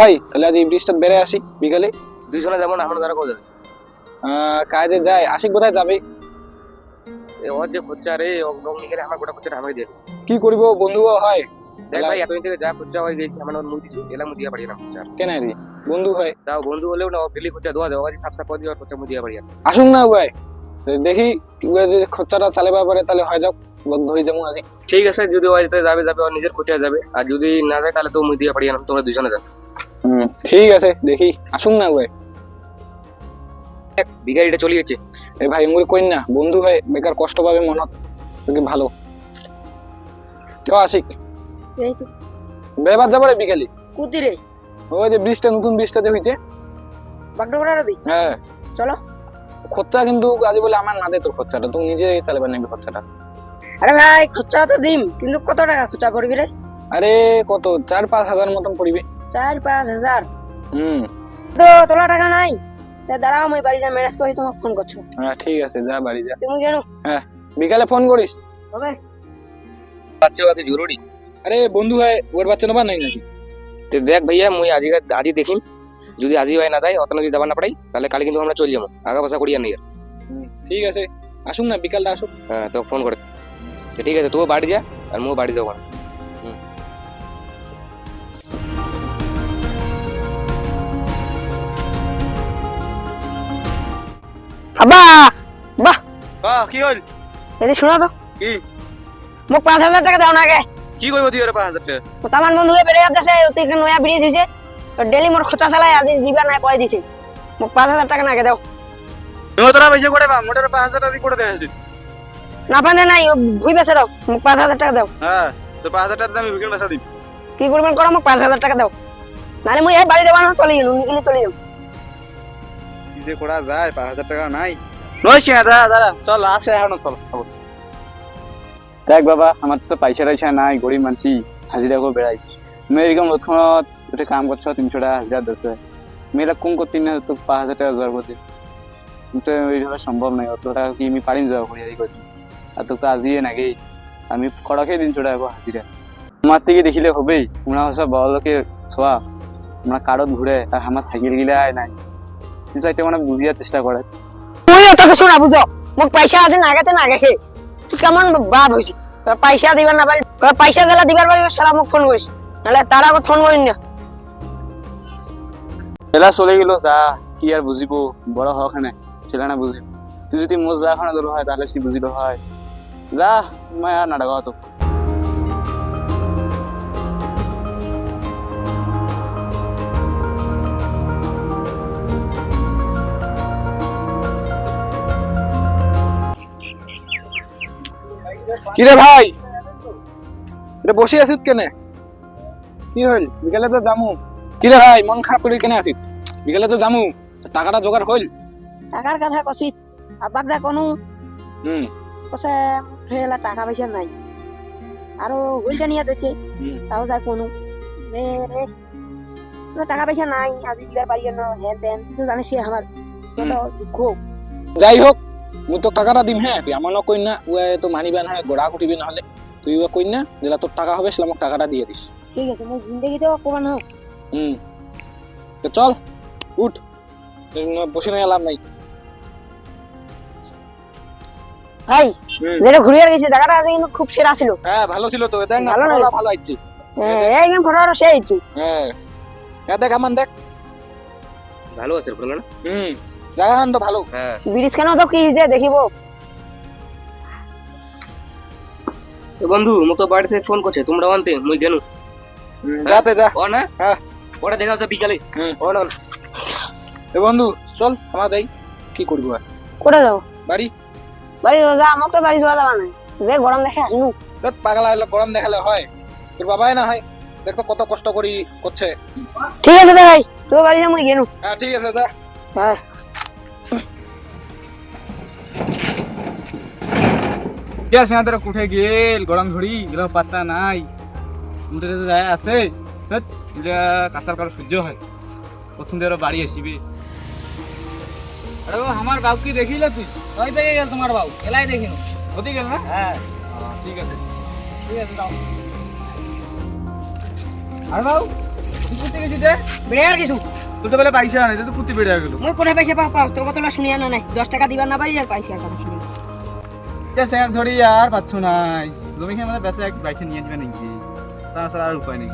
ভাই তাহলে আজ এই ব্রিজটা বেড়ে আসি বিকালে। দুইজনে যাব না আমরা দ্বারা কোথাও যাবে? কাজে যাই। আশিক কোথায় যাবে? এ ওর যে খরচা রে ও রং নিয়ে আমার গোটা খরচাটা আমাকে দিয়ে কি করিব বন্ধুও হয়? দেখ ভাই এতদিন থেকে যা খরচা হয়ে গেছে আমার ওর মুখ দিছি এলা মুখ দিয়া পারি না খরচা কেন রে? বন্ধু হয়। তাও বন্ধু হলেও না ডেলি খরচা দেওয়া যাবে সাফ সাফ করে দিয়ে খরচা মুখ দিয়া পারি না আসুন না তো দেখি যদি খরচাটা চালাবার পারে তাহলে হয় যাক লগ ধরি যাব আজি ঠিক আছে যদি ও যেতে যাবে যাবে ওর নিজের খরচা যাবে। আর যদি না যায় তাহলে তো মুখ দিয়া পারি না তোমরা দুইজনে যাবে। হুম ঠিক আছে দেখি। আসুন না উয়াই বিগাড়িটা চলে গেছে এই ভাই এমনি কইন না। বন্ধু হয় বেকার কষ্ট পাবে মনত তোকে ভালো। তো আশিক এই তো। বেবার যাব রে বিকালে কুতি রে। ওই যে ব্রিজটা নতুন ব্রিজটা যে হয়েছে। বাগডোগরা দি হ্যাঁ। চলো। খরচা কিন্তু আজ বলে আমার না দে তোর খরচাটা। তুই নিজে চালাবার নেবি খরচাটা? আরে ভাই খরচা তো দিম। কিন্তু কত টাকা খরচা পড়বি রে? আরে কত? চার পাঁচ হাজার মতন পড়বে। চার পাঁচ হাজার। হুম। তো তোলা টাকা নাই। তা দাঁড়াও আমি বাড়ি যা ম্যানেজ করে তোমাকে ফোন করছ। হ্যাঁ ঠিক আছে যা বাড়ি যা। তুমি জানো হ্যাঁ বিকালে ফোন করিস। হবে? বাচ্চা বাকি জরুরি। আরে বন্ধু হয় ওর বাচ্চা নেবার নাই নাকি? তো দেখ ভাইয়া মুই আজি আজি দেখিম। যদি আজি হয় না যায় অত যদি যাবার না পারাই তাহলে কালে কিন্তু আমরা চলে যাব। আগা পাশা করিয়া নেই আর। ঠিক আছে। আসুন না বিকালটা আসুক। হ্যাঁ তো ফোন করে। ঠিক আছে তুইও বাড়ি যা আর মুও বাড়ি যাব। কি হল? এদি শোনো তো। কি? মোক পাঁচ হাজার টাকা দাও না আগে। কি করব তুই পাঁচ হাজার টাকা? তো তামান বন্ধু হয়ে বেড়ে যাচ্ছে তুই একটা নয়া ব্রিজ হয়েছে ডেলি মোর খরচা চালাই আজি দিবা না কয় দিছে। মোক পাঁচ হাজার টাকা না আগে দাও। তুমি তোরা পয়সা করে পা মোটর পাঁচ হাজার টাকা দিয়ে করে দেয় না পানে নাই ভুই বেছে দাও। মোক পাঁচ হাজার টাকা দাও। হ্যাঁ তো পাঁচ হাজার টাকা আমি বিকেল বেসা দিই কি করবেন করো মোক পাঁচ হাজার টাকা দাও। নাহলে মুই এই বাড়ি যাবা না চলে গেল নিকলি চলে যাও কি যে করা যায় পাঁচ হাজার টাকা নাই। দেখ বাবা, আমার তো পয়সা নাই, গরিব মানসি হাজিরা করে বেড়াই? মেয়ে এরকম নতুনত একটা কাম করছ, তিনশো টাকা হাজিরা দিচ্ছে মেয়েরা কোন করতে না তো পাঁচ হাজার টাকা জোগাড় করতে। কিন্তু এইভাবে সম্ভব নয়, অত টাকা কি আমি পারিম যাওয়া করি, এই করছি। আর তো তো আজিয়ে নাকি আমি কড়াকে তিনশো টাকা করে হাজিরা। আমার থেকে দেখিলে হবেই ওনা হচ্ছে বড় লোকের ছোয়া। আমরা কারত ঘুরে, আর আমার সাইকেল গিলাই নাই। কিছু একটা মানে বুঝিয়ার চেষ্টা করে। এত কিছু না বুঝো মোক পয়সা আছে নাগাতে না আগে তুই কেমন বাপ হয়েছি পয়সা দিবার না পারি পয়সা দিলা দিবার পারি সারা মোক ফোন করিস নাহলে তার আগে ফোন করিস না? বেলা চলে গেল, যা, কি আর বুঝিব বড় হওয়া খানে ছেলে না বুঝিব তুই যদি মোর যা খানে দল হয় তাহলে সে বুঝিল হয়। যা আর নাটক তোক। কিরে ভাই? রে বসে আছিস কেনে? কি হইল? বিকালে তো জামু কিরে ভাই মন খারাপ করে কেনে আছিস? বিকালে তো জামু টাকাটা জোগাড় হইল? টাকার কথা কছি। আব্বাক যা কোনো হুম। কছে ফেলা টাকা পয়সা নাই। আৰু হুইলটা নিয়ে দিচ্ছে তাও যায় কোনো। টাকা পয়সা নাই আজি দিবার পারি না তুই জানিস আমার দুঃখ। যাই হোক মুই তোক টাকাটা দিম হ্যাঁ তুই আমার কইন না উয়ে তো মানিবা না গোড়া কুটিবি নহলে। তুই উয়া কইন না যেটা তোর টাকা হবে সেটা আমাকে টাকাটা দিয়ে দিস ঠিক আছে মই জিন্দগিতেও অকমান হোক হুম তো চল উঠ। বসে নেই লাভ নাই। ভাই। যেটা ঘুরিয়ে গেছে জায়গাটা আছে কিন্তু খুব সেরা ছিল হ্যাঁ ভালো ছিল তো দেখ না ভালো ভালো লাগে। ভালো আইছি এই গেম ফটো সে হচ্ছে হ্যাঁ হ্যাঁ দেখ আমার দেখ। ভালো আছে বলবে হুম জায়গাখান তো ভালো। হ্যাঁ। ব্রিজ কেন তো কি হয়েছে দেখিব। বন্ধু মোক তো বাড়ি থেকে ফোন করছে তোমরা আনতে মুই গেলু। যাতে যা। ও না? হ্যাঁ। ওটা দেখা হচ্ছে বিকালে। ও না। এ বন্ধু চল আমার দেই কি করব আর? কোথায় যাব বাড়ি? বাড়ি যা আমার তো বাড়ি যাওয়া যাবা নাই যে গরম দেখে আসুন দেখ পাগলা হলে গরম দেখালে হয়। তোর বাবাই না হয়। দেখ তো কত কষ্ট করি করছে। ঠিক আছে ভাই তুই বাড়ি যা মুই গেলু। হ্যাঁ ঠিক আছে যা। হ্যাঁ। গ্যাস না তারা কুঠে গেল গরম ধরি এগুলো পাতা নাই। আমাদের যায় আছে। এগুলা কাঁচার কারও সহ্য হয়। প্রথম দিয়ে বাড়ি আসিবে। আরে আমার বাবুকে দেখিলে তুই? ওই দেখে গেল তোমার বাবু। এলাই দেখিনি হতে গেল না? হ্যাঁ। ঠিক আছে। ঠিক আছে যাও। আর বাবু তুই কুত্তে বেড়ে আর কিছু? তুই তো বলে নাই তুই তো বেড়ে গেল। কোনে পাইসা পাও তোর কথা শুনিয়া না নাই? দশ টাকা দিবার না পাই আর পাইসা কথা শুনিয়া শুনি এক ধরি আর পাচ্ছ নাই। জমি খেয়ে আমাদের বেসে এক বাইকে নিয়ে যাবে নাকি? তাছাড়া আর উপায় নেই।